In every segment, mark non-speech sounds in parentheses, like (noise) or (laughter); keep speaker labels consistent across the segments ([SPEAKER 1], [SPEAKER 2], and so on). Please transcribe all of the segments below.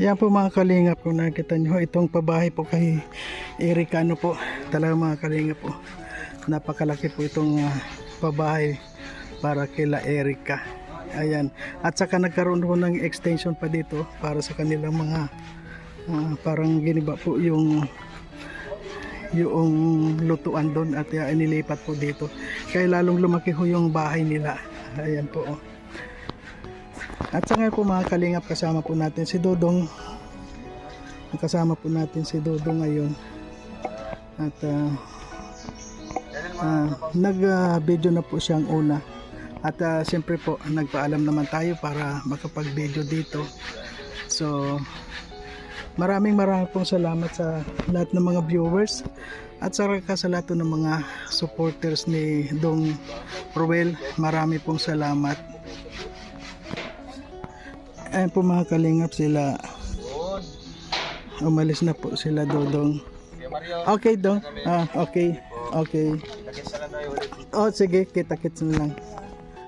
[SPEAKER 1] Yan po mga kalingap kung nakita nyo itong pabahay po kay Erika ano po talaga mga kalingap po. Napakalaki po itong ah, pabahay para kila Erika ayan. At saka nagkaroon po ng extension pa dito para sa kanilang mga ah, parang giniba po yung yung lutuan doon at uh, inilipat po dito. Kaya lalong lumaki ho yung bahay nila. Ayan po oh. At sa ngayon po mga kalingap kasama po natin si Dodong. Kasama po natin si Dodong ngayon. At ah, ah, nag-video na po siyang una. At ah, siyempre po nagpaalam naman tayo para makapag-video dito. So maraming maraming pong salamat sa lahat ng mga viewers at sa sa lahat ng mga supporters ni Dong Ruel. Marami pong salamat. Ayan po mga kalingap sila. Umalis na po sila Dodong. Okay Dong. Ah, okay. Okay. Oh, sige. Kita-kits na lang.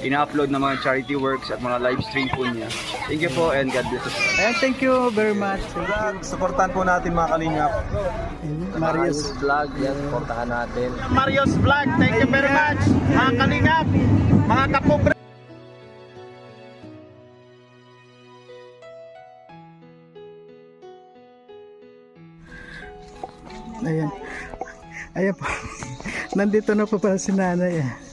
[SPEAKER 2] ina-upload na mga charity works at mga live stream po niya. Thank you po and God bless us.
[SPEAKER 1] Ayan. Thank you very much. Thank you.
[SPEAKER 3] Supportan po natin mga kalingap.
[SPEAKER 1] Marius.
[SPEAKER 3] Vlog, yan, supportahan natin.
[SPEAKER 4] Mario's Vlog. Thank you very much. Mga kalingap, mga kapobre.
[SPEAKER 1] Ayan. Ayan po. (laughs) Nandito na po pala si nanay. eh.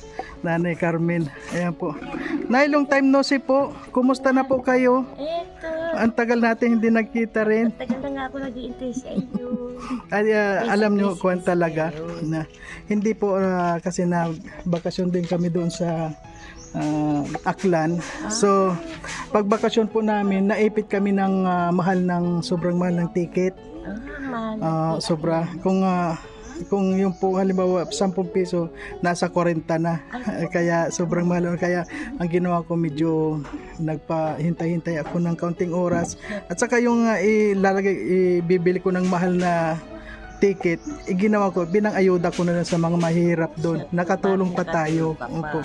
[SPEAKER 1] Nanay Carmen. Ayan po. Nay, long time no see po. Kumusta na po kayo?
[SPEAKER 5] Eto,
[SPEAKER 1] Ang tagal natin hindi nagkita rin.
[SPEAKER 5] tagal na nga ako nag-iintay sa iyo.
[SPEAKER 1] Ay, ah, alam nyo kung talaga na hindi po ah, kasi na bakasyon din kami doon sa ah, Aklan. So, pag bakasyon po namin, naipit kami ng ah, mahal ng sobrang mahal ng ticket.
[SPEAKER 5] Ah.
[SPEAKER 1] Ah, sobra. Kung ah, kung yung po halimbawa 10 piso nasa 40 na. Kaya sobrang mahal. Kaya ang ginawa ko medyo nagpahintay-hintay ako ng kaunting oras. At saka yung ah, ilalagay ibibili ko ng mahal na ticket iginawa ko binang ayuda ko na lang sa mga mahirap doon. Nakatulong pa tayo. Opo.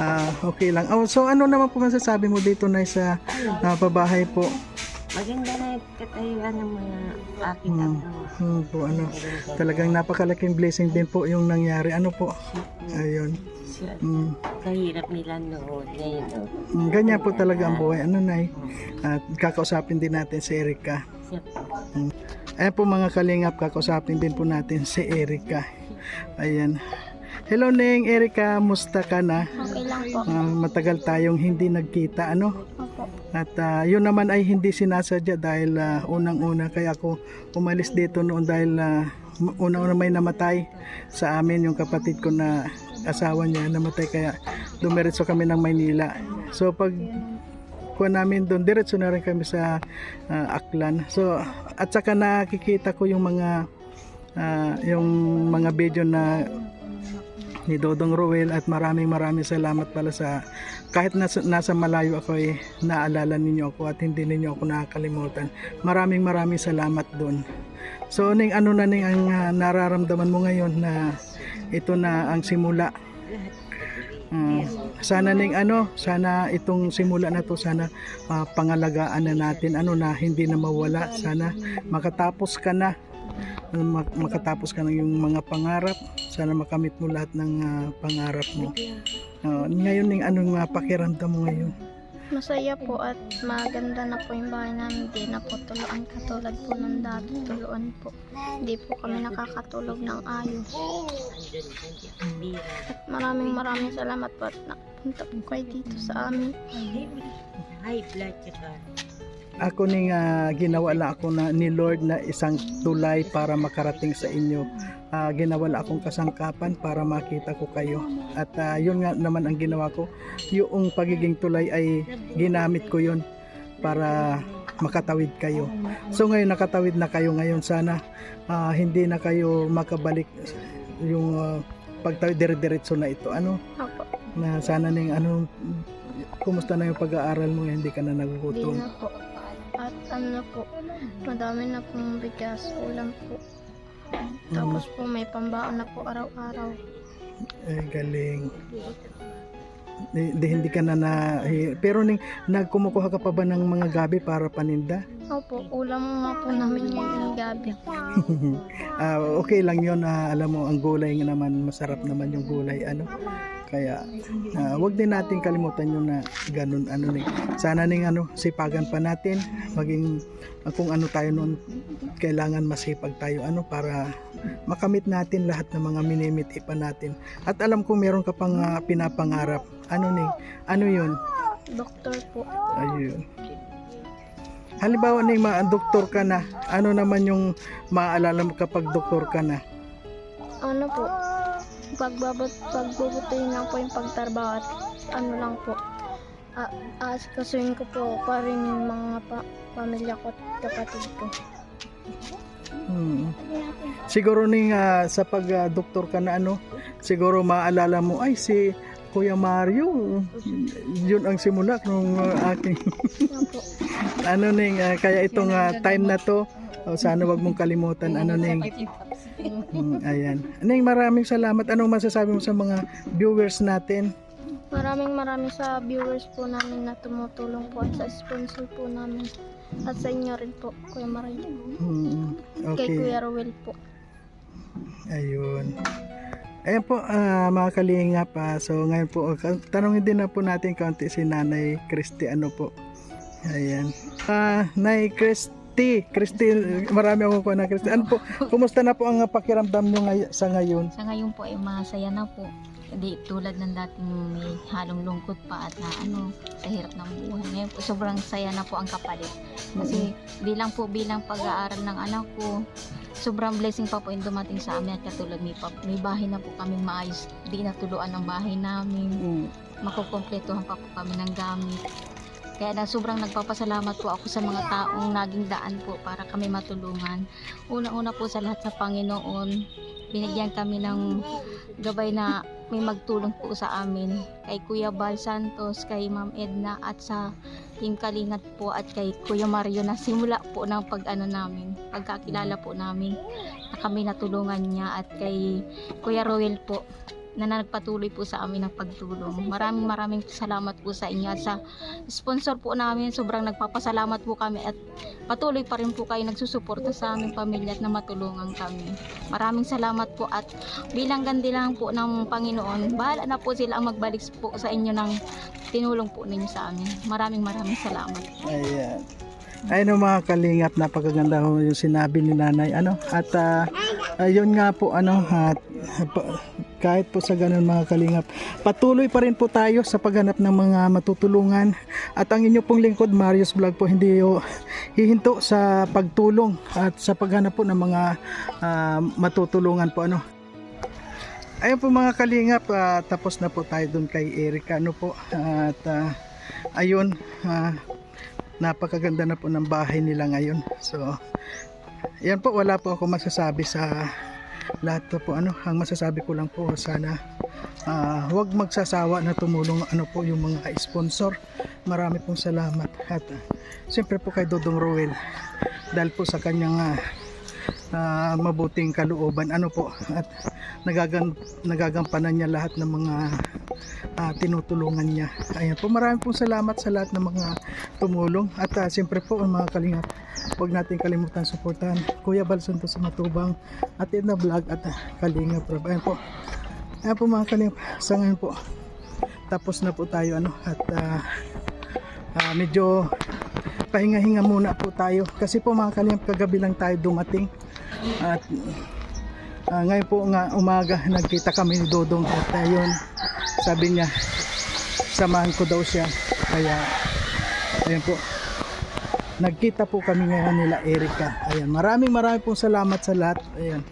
[SPEAKER 1] Ah, okay lang. Oh, so ano naman po masasabi mo dito na sa ah, pabahay po
[SPEAKER 5] Maganda na katayuan ng mga aking
[SPEAKER 1] Hmm.
[SPEAKER 5] apo.
[SPEAKER 1] Hmm, po, ano, talagang napakalaking blessing din po yung nangyari. Ano po? Ayun.
[SPEAKER 5] Siya,
[SPEAKER 1] Hmm.
[SPEAKER 5] kahirap nila noon. Ngayon, oh.
[SPEAKER 1] Hmm, Ganyan po talaga ang buhay. Ano na At kakausapin din natin si Erika.
[SPEAKER 5] Po.
[SPEAKER 1] Ayan po mga kalingap, kakausapin din po natin si Erika. Ayan. Hello Neng, Erika, musta ka na?
[SPEAKER 5] Okay lang po.
[SPEAKER 1] Ah, matagal tayong hindi nagkita, ano? At ah, yun naman ay hindi sinasadya dahil ah, unang-una kaya ako umalis dito noon dahil ah, unang-una may namatay sa amin yung kapatid ko na asawa niya namatay kaya dumiretso kami ng Maynila. So pag kuha namin doon, diretso na rin kami sa ah, Aklan. So at saka nakikita ko yung mga ah, yung mga video na ni Dodong Roel at maraming maraming salamat pala sa kahit nasa, nasa malayo ako eh naalala ninyo ako at hindi ninyo ako nakakalimutan. Maraming maraming salamat doon so ning ano na ning ang ah, nararamdaman mo ngayon na ito na ang simula? Mm, sana ning ano sana itong simula na to sana ah, pangalagaan na natin. Ano na hindi na mawala. Sana makatapos ka na mak- makatapos ka ng yung mga pangarap sana makamit mo lahat ng ah, pangarap mo Ah, ngayon ning anong uh, pakiramdam mo ngayon
[SPEAKER 6] Masaya po at maganda na po yung bahay namin. Hindi na po tuluan katulad po ng dati. Tuluan po. Hindi po kami nakakatulog ng ayos. At maraming maraming salamat po at napunta po kayo dito sa amin.
[SPEAKER 5] High blood.
[SPEAKER 1] Ako ning ah, ginawa lang ako na ni Lord na isang tulay para makarating sa inyo. Ah, ginawa lang akong kasangkapan para makita ko kayo. At ah, yun nga naman ang ginawa ko. Yung pagiging tulay ay ginamit ko yun para makatawid kayo. So ngayon nakatawid na kayo ngayon. Sana ah, hindi na kayo makabalik yung ah, pagtawid dire-diretso na ito. Ano?
[SPEAKER 6] Opo.
[SPEAKER 1] na sana ning ano kumusta na yung pag-aaral mo? Hindi ka na nagugutom.
[SPEAKER 6] Na po. At ano na po, madami na pong bigas, ulam po. Tapos po may pambaon na po araw-araw.
[SPEAKER 1] ay galing di, di- hindi ka na na hi- pero ning nagkumukuha ka pa ba ng mga gabi para paninda
[SPEAKER 6] Opo, ulam nga po namin yung gabi. (laughs)
[SPEAKER 1] Ah, okay lang yon alam mo ang gulay nga naman masarap naman yung gulay ano? Kaya ah, wag din natin kalimutan yung na ganun ano ni. Sana ning ano sipagan pa natin. Maging ah, kung ano tayo noon kailangan masipag tayo ano para makamit natin lahat ng mga minimiti pa natin. At alam ko meron ka pang ah, pinapangarap. Ano ni? Ano yun?
[SPEAKER 6] Doktor po.
[SPEAKER 1] ayun Halimbawa na yung mga doktor ka na, ano naman yung maaalala mo kapag doktor ka na?
[SPEAKER 6] Ano po, pagbabot, pagbubutuin lang po yung pagtrabaho at ano lang po, uh, aasikasuhin ko po pa rin yung mga pa, pamilya ko at kapatid ko.
[SPEAKER 1] Hmm. Siguro ning ah, sa pag ah, doktor ka na ano, siguro maaalala mo ay si Kuya Mario. Yun ang simula ng ah, aking (laughs)
[SPEAKER 6] Ano
[SPEAKER 1] ning ah, kaya itong ah, time na to oh, sana wag mong kalimutan ano ning Hmm, ayan. Ning maraming salamat. Anong masasabi mo sa mga viewers natin?
[SPEAKER 6] maraming maraming sa viewers po namin na tumutulong po at sa sponsor po namin. At sa inyo rin po, Kuya Mario.
[SPEAKER 1] Hmm,
[SPEAKER 6] Kay
[SPEAKER 1] okay.
[SPEAKER 6] Kuya Ruel po.
[SPEAKER 1] Ayun. Ayan po ah, mga kalingap. ah, so ngayon po, uh, tanongin din na po natin kaunti si Nanay Christy. Ano po? Ayan. Ah, Nay Christy. Christy, marami akong kuha na Christy. Ano po, kumusta na po ang pakiramdam nyo ngay- sa ngayon?
[SPEAKER 7] Sa ngayon po ay masaya na po. Hindi tulad ng dating may halong lungkot pa at na ano, sa hirap ng buhay. Ngayon po sobrang saya na po ang kapalit. Kasi bilang po bilang pag-aaral ng anak ko, sobrang blessing pa po yung dumating sa amin at katulad may, pa, may bahay na po kaming maayos. Di natuluan ang bahay namin.
[SPEAKER 1] Mm,
[SPEAKER 7] Makukumpletuhan pa po kami ng gamit. Kaya na sobrang nagpapasalamat po ako sa mga taong naging daan po para kami matulungan. Una-una po sa lahat sa Panginoon, binigyan kami ng gabay na may magtulong po sa amin. Kay Kuya Bal Santos, kay Ma'am Edna at sa Team Kalingat po at kay Kuya Mario na simula po ng pag-ano namin, pagkakilala po namin na kami natulungan niya at kay Kuya Roel po na nagpatuloy po sa amin ng pagtulong. Maraming maraming salamat po sa inyo at sa sponsor po namin. Sobrang nagpapasalamat po kami at patuloy pa rin po kayo nagsusuporta sa aming pamilya at na matulungan kami. Maraming salamat po at bilang gandi lang po ng Panginoon, bahala na po sila ang magbalik po sa inyo ng tinulong po ninyo sa amin. Maraming maraming salamat.
[SPEAKER 1] Ayan. Ayun ang mga kalingap, napakaganda ho yung sinabi ni nanay. Ano? At ah, ayun nga po, ano, at, kahit po sa ganun mga kalingap, patuloy pa rin po tayo sa paghanap ng mga matutulungan. At ang inyo pong lingkod, Marius Vlog po, hindi ho hihinto sa pagtulong at sa paghanap po ng mga ah, matutulungan po. Ano? Ayun po mga kalingap, ah, tapos na po tayo dun kay Erika. Ano po? At ah, ayun, ah, napakaganda na po ng bahay nila ngayon. So, yan po, wala po ako masasabi sa lahat po, ano, ang masasabi ko lang po sana ah, huwag magsasawa na tumulong ano po yung mga sponsor. Marami pong salamat at ah, siyempre po kay Dodong Roel dahil po sa kanyang ah, ah, mabuting kalooban ano po at nagagan nagagampanan niya lahat ng mga ah, tinutulungan niya. Ayan po, marami pong salamat sa lahat ng mga tumulong at ah, siyempre po ang mga kalingap huwag natin kalimutan suportahan Kuya Balsanto sa Matubang at Edna Vlog at ah, Kalingap. Ayan po. Ayan po mga kalingap. Sa ngayon po tapos na po tayo ano at ah, ah, medyo pahinga-hinga muna po tayo kasi po mga kalingap kagabi lang tayo dumating at ah, ngayon po nga umaga nagkita kami ni Dodong at ayun sabi niya samahan ko daw siya. Kaya ayun po. Nagkita po kami ngayon nila Erika ayan maraming maraming pong salamat sa lahat. Ayan